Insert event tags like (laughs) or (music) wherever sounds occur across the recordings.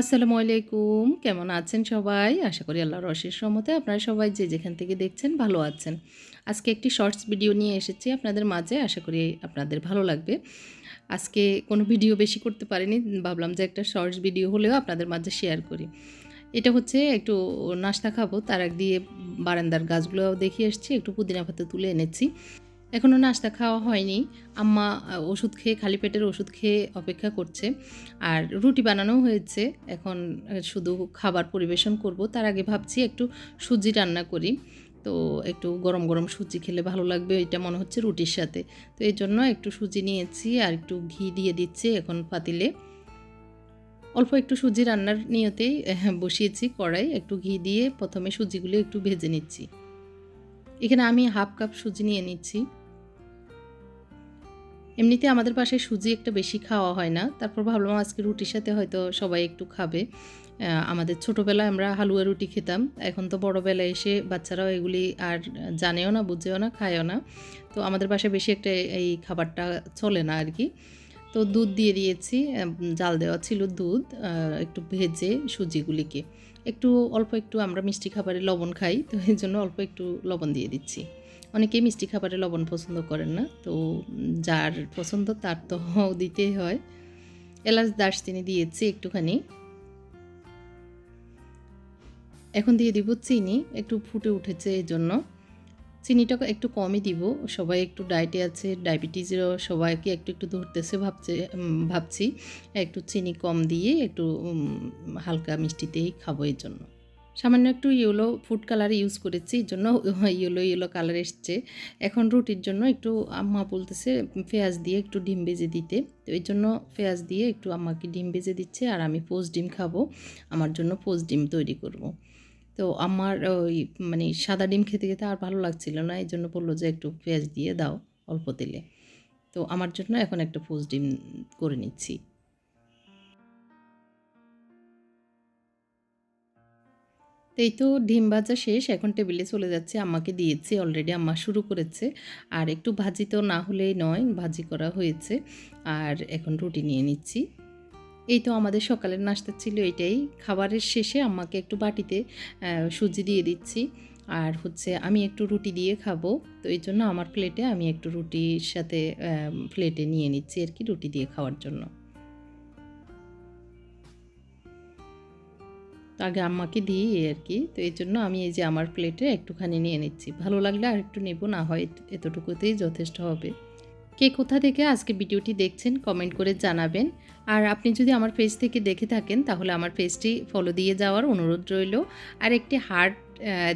আসসালামু আলাইকুম। কেমন আছেন সবাই? আশা করি আল্লাহর অশেষ রহমতে আপনারা সবাই যে যেখান থেকে দেখছেন ভালো আছেন। আজকে একটি শর্টস ভিডিও নিয়ে এসেছি আপনাদের মাঝে, আশা করি আপনাদের ভালো লাগবে। আজকে কোনো ভিডিও বেশি করতে পারিনি, ভাবলাম যে একটা শর্টস ভিডিও হলেও আপনাদের মাঝে শেয়ার করি। এটা হচ্ছে একটু নাস্তা খাব, তার এক দিয়ে বারান্দার গাছগুলো দেখিয়ে এসেছি একটু পুদিনা পাতা তুলে এনেছি। এখনও নাস্তা খাওয়া হয়নি। আম্মা ওষুধ খেয়ে, খালি পেটের ওষুধ খেয়ে অপেক্ষা করছে। আর রুটি বানানো হয়েছে। এখন শুধু খাবার পরিবেশন করব। তার আগে ভাবছি একটু সুজি রান্না করি। তো একটু গরম গরম সুজি খেলে ভালো লাগবে। এটা মনে হচ্ছে রুটির সাথে। তো এই জন্য একটু সুজি নিয়েছি আর একটু ঘি দিয়ে দিচ্ছি এখন পাতিলে। অল্প একটু সুজি রান্নার নিয়তেই বসিয়েছি কড়াই। একটু ঘি দিয়ে প্রথমে সুজিগুলো একটু ভেজে নিচ্ছি। এখানে আমি হাফ কাপ সুজি নিয়ে নিচ্ছি। এমনিতে আমাদের পাশে সুজি একটা বেশি খাওয়া হয় না। তারপর ভাবলাম আজকে রুটির সাথে হয়তো সবাই একটু খাবে। আমাদের ছোটোবেলায় আমরা হালুয়া রুটি খেতাম। এখন তো বড়োবেলায় এসে বাচ্চারাও এগুলি আর জানেও না, বুঝেও না, খায়ও না। তো আমাদের পাশে বেশি একটা এই খাবারটা চলে না আর কি। তো দুধ দিয়ে দিয়েছি জাল দেওয়া ছিল দুধ একটু ভেজে সুজিগুলিকে। একটু অল্প একটু আমরা মিষ্টি খাবারে লবণ খাই, তো এই জন্য অল্প একটু লবণ দিয়ে দিচ্ছি। অনেকেই মিষ্টি খাবারে লবণ পছন্দ করেন না, তো যার পছন্দ তার তো (laughs) দিতেই হয়। এলাচ দারচিনি দিয়েছি একটুখানি। এখন দিয়ে দিব চিনি, একটু ফুটে উঠেছে এই জন্য। চিনিটা একটু কমই দিব। সবাই একটু ডায়েটে আছে, ডায়াবেটিসেরও সবাইকে একটু একটু ধরতেছে ভাবছে ভাবছি। একটু চিনি কম দিয়ে একটু হালকা মিষ্টিতেই খাব এর জন্য। সামান্য একটু ইয়েলো ফুড কালার ইউজ করেছি এই জন্য (laughs) ইয়েলো ইয়েলো কালার এসছে। এখন রুটির জন্য একটু আম্মা বলতেছে, পেঁয়াজ দিয়ে একটু ডিম ভেজে দিতে। তো এই জন্য পেঁয়াজ দিয়ে একটু আম্মাকে ডিম ভেজে দিচ্ছে আর আমি পোস্ট ডিম খাব। আমার জন্য পোস্ট ডিম তৈরি করব। তো আমার ওই মানে সাদা ডিম খেতে খেতে আর ভালো লাগছিল না। এই জন্য বলল যে একটু পেঁয়াজ দিয়ে দাও অল্প তেলে। তো আমার জন্য এখন একটা পোস্ট ডিম করে নিচ্ছি। তো এই তো ডিম ভাজা শেষ। এখন টেবিলে চলে যাচ্ছে। আমাকে দিয়েছি অলরেডি আম্মা শুরু করেছে। আর একটু ভাজি তো না হলেই নয়, ভাজি করা হয়েছে। আর এখন রুটি নিয়ে নিচ্ছি। এই তো আমাদের সকালের নাস্তা ছিল এটাই। খাবারের শেষে আম্মাকে একটু বাটিতে সুজি দিয়ে দিচ্ছি। আর হচ্ছে আমি একটু রুটি দিয়ে খাব। তো এই জন্য আমার প্লেটে আমি একটু রুটির সাথে প্লেটে নিয়ে নিচ্ছি আর কি রুটি দিয়ে খাওয়ার জন্য। আগে আম্মাকে দিই আর কি। তো এই জন্য আমি এই যে আমার প্লেটে একটুখানি নিয়ে নিচ্ছি। ভালো লাগলে আর একটু নেব, না হয় এতটুকুতেই যথেষ্ট হবে। কে কোথা থেকে আজকে ভিডিওটি দেখছেন কমেন্ট করে জানাবেন। আর আপনি যদি আমার পেজ থেকে দেখে থাকেন, তাহলে আমার পেজটি ফলো দিয়ে যাওয়ার অনুরোধ রইল। আর একটি হার্ট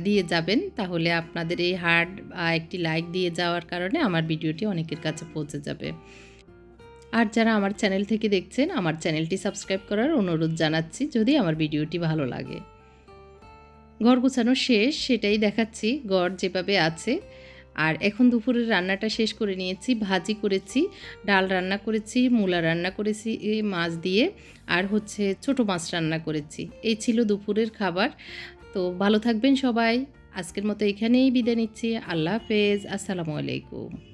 দিয়ে যাবেন, তাহলে আপনাদের এই হার্ট একটি লাইক দিয়ে যাওয়ার কারণে আমার ভিডিওটি অনেকের কাছে পৌঁছে যাবে। আর যারা আমার চ্যানেল থেকে দেখছেন, আমার চ্যানেলটি সাবস্ক্রাইব করার অনুরোধ জানাচ্ছি, যদি আমার ভিডিওটি ভালো লাগে। ঘর গুছানো শেষ, সেটাই দেখাচ্ছি। ঘর যেভাবে আছে আর এখন দুপুরের রান্নাটা শেষ করে নিয়েছি, ভাজি করেছি, ডাল রান্না করেছি, মূলা রান্না করেছি মাছ দিয়ে, আর হচ্ছে ছোট মাছ রান্না করেছি। এই ছিল দুপুরের খাবার। তো ভালো থাকবেন সবাই। আজকের মতো এখানেই বিদায় নিচ্ছি। আল্লাহ হাফেজ। আসসালামু আলাইকুম।